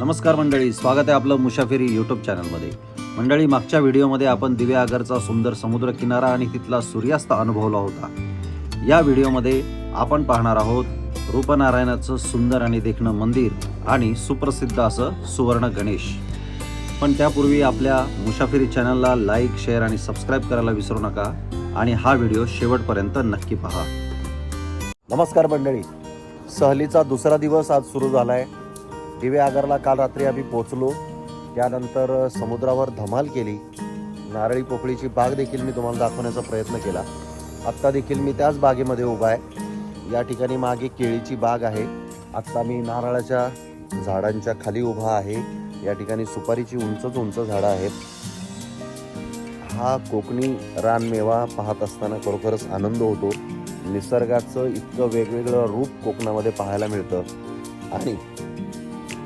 नमस्कार मंडळी स्वागत आहे आपलं मुसाफिरी यूट्यूब चॅनलमध्ये मंडळी मागच्या व्हिडिओमध्ये आपण दिव्या आगरचा सुंदर समुद्र किनारा आणि तिथला सूर्यास्त अनुभवला होता. या व्हिडिओमध्ये आपण पाहणार आहोत रूपनारायणाचं सुंदर आणि देखणं मंदिर आणि सुप्रसिद्ध असं सुवर्ण गणेश. पण त्यापूर्वी आपल्या मुसाफिरी चॅनलला लाईक शेअर आणि सबस्क्राईब करायला विसरू नका आणि हा व्हिडिओ शेवटपर्यंत नक्की पहा. नमस्कार मंडळी. सहलीचा दुसरा दिवस आज सुरू झाला आहे दिवे आगरला काल रात्री आम्ही पोचलो त्यानंतर समुद्रावर धमाल केली. नारळी पोकळीची बाग देखील मी तुम्हाला दाखवण्याचा प्रयत्न केला. आत्ता देखील मी त्याच बागेमध्ये उभा आहे. या ठिकाणी मागे केळीची बाग आहे. आत्ता मी नारळाच्या झाडांच्या खाली उभा आहे. या ठिकाणी सुपारीची उंचच उंच झाडं आहेत. हा कोकणी रानमेवा पाहत असताना खरोखरच आनंद होतो. निसर्गाचं इतकं वेगवेगळं रूप कोकणामध्ये पाहायला मिळतं. आणि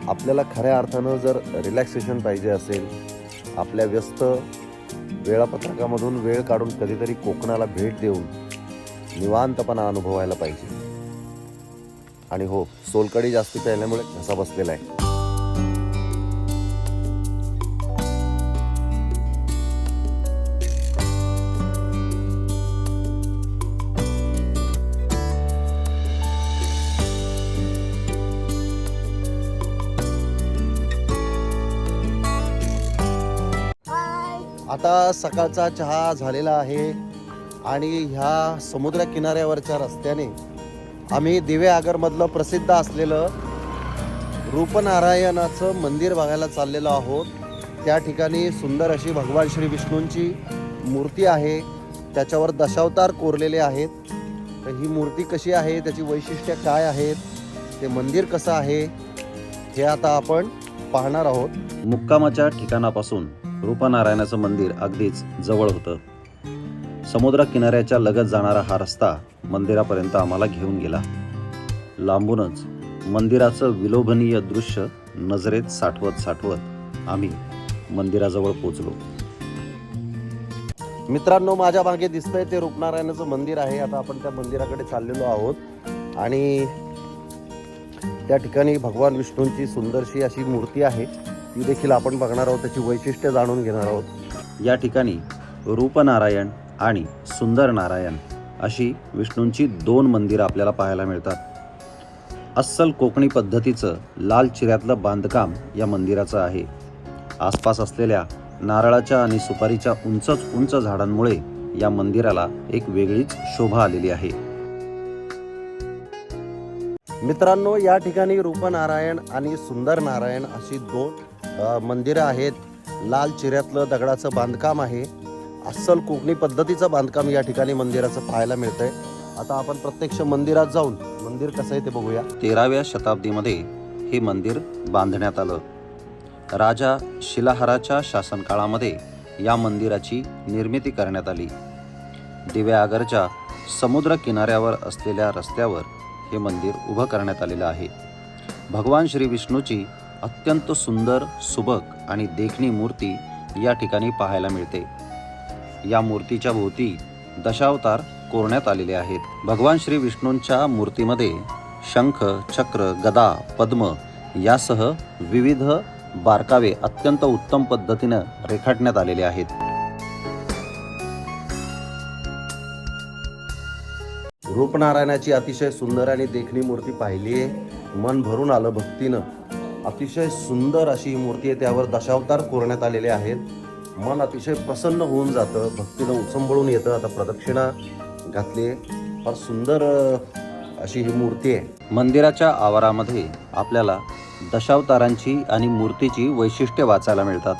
आपल्याला खऱ्या अर्थानं जर रिलॅक्सेशन पाहिजे असेल आपल्या व्यस्त वेळापत्रकामधून वेळ काढून कधीतरी कोकणाला भेट देऊन निवांतपणा अनुभवायला पाहिजे. आणि हो सोलकडी जास्ती प्यायल्यामुळे घसा बसलेला आहे. आता सकाळचा चहा झालेला आहे आणि ह्या समुद्र किनाऱ्यावरच्या रस्त्याने आम्ही दिवे आगरमधलं प्रसिद्ध असलेलं रूपनारायणाचं मंदिर बघायला चाललेलो आहोत. त्या ठिकाणी सुंदर अशी भगवान श्री विष्णूंची मूर्ती आहे. त्याच्यावर दशावतार कोरलेले आहेत. तर ही मूर्ती कशी आहे? त्याची वैशिष्ट्य काय आहेत? ते मंदिर कसं आहे? हे आता आपण पाहणार आहोत. मुक्कामाच्या ठिकाणापासून. रूपनारायणाचं मंदिर अगदीच जवळ होतं. समुद्र किनाऱ्याच्या लगत जाणारा हा रस्ता मंदिरापर्यंत आम्हाला घेऊन गेला. लांबूनच मंदिराचं विलोभनीय दृश्य नजरेत साठवत साठवत आम्ही मंदिराजवळ पोचलो. मित्रांनो माझ्या मागे दिसतंय ते रूपनारायणाचं मंदिर आहे. आता आपण त्या मंदिराकडे चाललेलो आहोत. आणि त्या ठिकाणी भगवान विष्णूंची सुंदरशी अशी मूर्ती आहे. ती देखील आपण बघणार आहोत त्याची वैशिष्ट्य जाणून घेणार आहोत. या ठिकाणी रूपनारायण आणि सुंदर नारायण अशी विष्णूंची दोन मंदिरं आपल्याला पाहायला मिळतात. अस्सल कोकणी पद्धतीचं लाल चिऱ्यातलं बांधकाम या मंदिराचं आहे. आसपास असलेल्या नारळाच्या आणि सुपारीच्या उंचच उंच झाडांमुळे या मंदिराला एक वेगळीच शोभा आलेली आहे. मित्रांनो या ठिकाणी रूपनारायण आणि सुंदर नारायण अशी दोन मंदिरं आहेत. लाल चिऱ्यातलं दगडाचं बांधकाम आहे. अस्सल कोकणी पद्धतीचं बांधकाम या ठिकाणी मंदिराचं पाहायला मिळतंय. आता आपण प्रत्यक्ष मंदिरात जाऊन मंदिर कसं आहे ते बघूया. तेराव्या शताब्दीमध्ये हे मंदिर बांधण्यात आलं. राजा शिलाहाराच्या शासनकाळामध्ये या मंदिराची निर्मिती करण्यात आली. दिव्यागरच्या समुद्र किनाऱ्यावर असलेल्या रस्त्यावर हे मंदिर उभं करण्यात आलेलं आहे. भगवान श्री विष्णूची अत्यंत सुंदर सुबक आणि देखणी मूर्ती या ठिकाणी पाहायला मिळते. या मूर्तीच्या भोवती दशावतार कोरण्यात आलेले आहेत. भगवान श्री विष्णूंच्या मूर्तीमध्ये शंख चक्र गदा पद्म यासह विविध बारकावे अत्यंत उत्तम पद्धतीनं रेखाटण्यात आलेले आहेत. रूपनारायणाची अतिशय सुंदर आणि देखणी मूर्ती पाहिली आहे मन भरून आलं भक्तीनं. अतिशय सुंदर अशी ही मूर्ती आहे त्यावर दशावतार कोरण्यात आलेले आहेत. मन अतिशय प्रसन्न होऊन जातं भक्तीनं उचंबळून येतं. आता प्रदक्षिणा घातली आहे. फार सुंदर अशी ही मूर्ती आहे. मंदिराच्या आवारामध्ये आपल्याला दशावतारांची आणि मूर्तीची वैशिष्ट्य वाचायला मिळतात.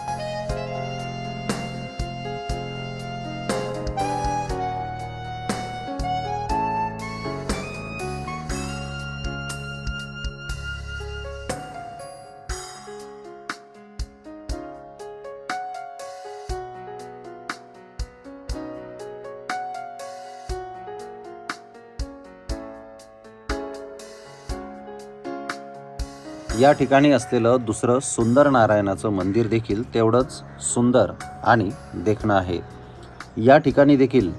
या ठिकाणी असलेलं दुसरं सुंदर नारायणाचं मंदिर देखील तेवढंच सुंदर आणि देखणं आहे. या ठिकाणी देखील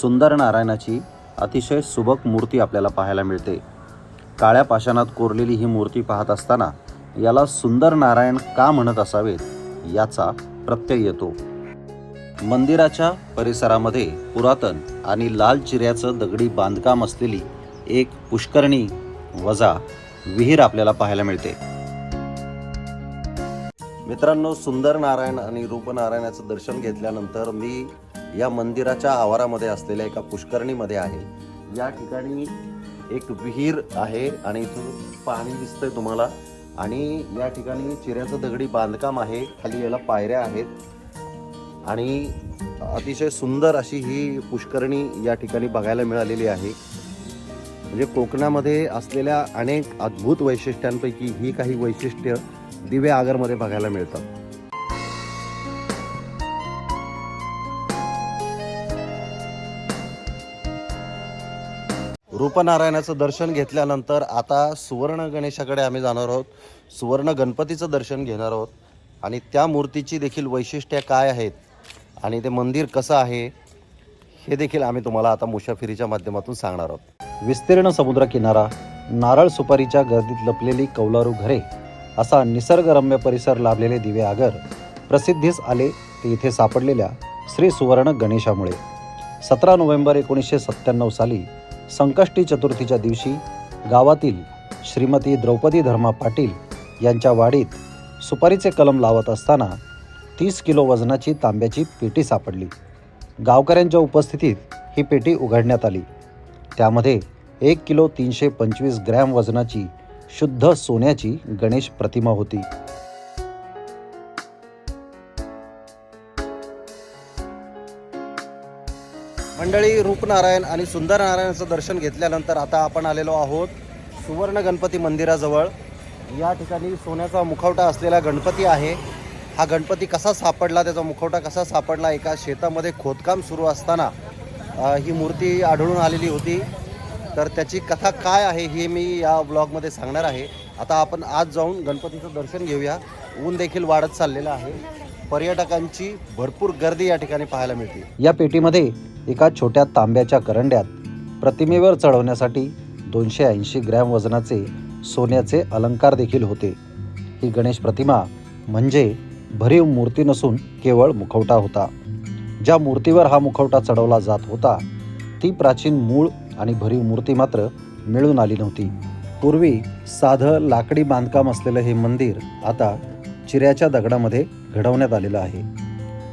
सुंदर नारायणाची अतिशय सुबक मूर्ती आपल्याला पाहायला मिळते. काळ्या पाषाणात कोरलेली ही मूर्ती पाहत असताना याला सुंदर नारायण का म्हणत असावेत याचा प्रत्यय येतो. मंदिराच्या परिसरामध्ये पुरातन आणि लाल चिऱ्याचं दगडी बांधकाम असलेली एक पुष्करणी वजा विहीर आपल्याला पाहायला मिळते. मित्रांनो सुंदर नारायण आणि रूपनारायणाचं दर्शन घेतल्यानंतर मी या मंदिराच्या आवारामध्ये असलेल्या एका पुष्करणीमध्ये आहे. या ठिकाणी एक विहीर आहे आणि इथून पाणी दिसतंय तुम्हाला. आणि या ठिकाणी चिऱ्याचं दगडी बांधकाम आहे. खाली याला पायऱ्या आहेत. आणि अतिशय सुंदर अशी ही पुष्करणी या ठिकाणी बघायला मिळालेली आहे. म्हणजे कोकणामध्ये असलेल्या अनेक अद्भुत वैशिष्ट्यांपैकी ही काही वैशिष्ट्य दिवे आगरमध्ये बघायला मिळतात. रूपनारायणाचं दर्शन घेतल्यानंतर आता सुवर्ण गणेशाकडे आम्ही जाणार आहोत. सुवर्ण गणपतीचं दर्शन घेणार आहोत. आणि त्या मूर्तीची देखील वैशिष्ट्ये काय आहेत आणि ते मंदिर कसं आहे हे देखील आम्ही तुम्हाला आता मुसाफिरीच्या माध्यमातून सांगणार आहोत. विस्तीर्ण समुद्रकिनारा नारळ सुपारीच्या गर्दीत लपलेली कौलारू घरे असा निसर्गरम्य परिसर लाभलेले दिवे आगर प्रसिद्धीस आले ते इथे सापडलेल्या श्री सुवर्ण गणेशामुळे. सतरा नोव्हेंबर एकोणीसशे सत्त्याण्णव साली संकष्टी चतुर्थीच्या दिवशी गावातील श्रीमती द्रौपदी धर्मा पाटील यांच्या वाडीत सुपारीचे कलम लावत असताना तीस किलो वजनाची तांब्याची पेटी सापडली. गावकऱ्यांच्या उपस्थितीत ही पेटी उघडण्यात आली. त्यामध्ये एक किलो तीनशे पंचवीस ग्रॅम वजनाची शुद्ध सोन्याची गणेश प्रतिमा होती. मंडळी रूपनारायण आणि सुंदरनारायणाचं दर्शन घेतल्यानंतर आता आपण आलेलो आहोत सुवर्ण गणपती मंदिराजवळ. या ठिकाणी सोन्याचा मुखवटा असलेला गणपती आहे. हा गणपती कसा सापडला त्याचा मुखवटा कसा सापडला एका शेतामध्ये खोदकाम सुरू असताना ही मूर्ती आढळून आलेली होती. तर त्याची कथा काय आहे हे मी या ब्लॉगमध्ये सांगणार आहे. आता आपण आज जाऊन गणपतीचं दर्शन घेऊया. ऊन देखील वाढत चाललेलं आहे. पर्यटकांची भरपूर गर्दी या ठिकाणी पाहायला मिळते. या पेटीमध्ये एका छोट्या तांब्याच्या करंड्यात प्रतिमेवर चढवण्यासाठी दोनशे ऐंशी ग्रॅम वजनाचे सोन्याचे अलंकार देखील होते. ही गणेश प्रतिमा म्हणजे भरीव मूर्ती नसून केवळ मुखवटा होता. ज्या मूर्तीवर हा मुखवटा चढवला जात होता ती प्राचीन मूळ आणि भरीव मूर्ती मात्र मिळून आली नव्हती. पूर्वी साधं लाकडी बांधकाम असलेलं हे मंदिर आता चिऱ्याच्या दगडामध्ये घडवण्यात आलेलं आहे.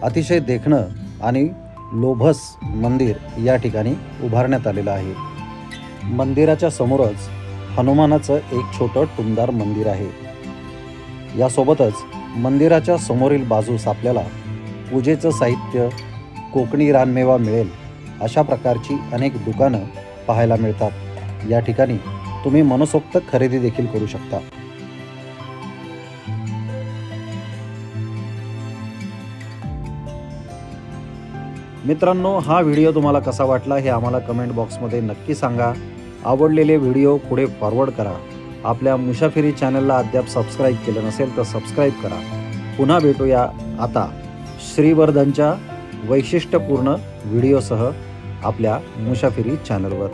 अतिशय देखणं आणि लोभस मंदिर या ठिकाणी उभारण्यात आलेलं आहे. मंदिराच्या समोरच हनुमानाचं एक छोटं टुमदार मंदिर आहे. यासोबतच मंदिराच्या समोरील बाजूस आपल्याला पूजेचं साहित्य कोकणी रानमेवा मिळेल अशा प्रकारची अनेक दुकानं पाहायला मिळतात. या ठिकाणी तुम्ही मनसोक्त खरेदी देखील करू शकता. मित्रांनो हा व्हिडिओ तुम्हाला कसा वाटला हे आम्हाला कमेंट बॉक्समध्ये नक्की सांगा. आवडलेले व्हिडिओ पुढे फॉरवर्ड करा. आपल्या मुसाफिरी चॅनलला अद्याप सबस्क्राईब केलं नसेल तर सबस्क्राईब करा. पुन्हा भेटूया आता. श्रीवर्धनच्या वैशिष्ट्यपूर्ण व्हिडिओसह आपल्या मुसाफिरी चॅनलवर.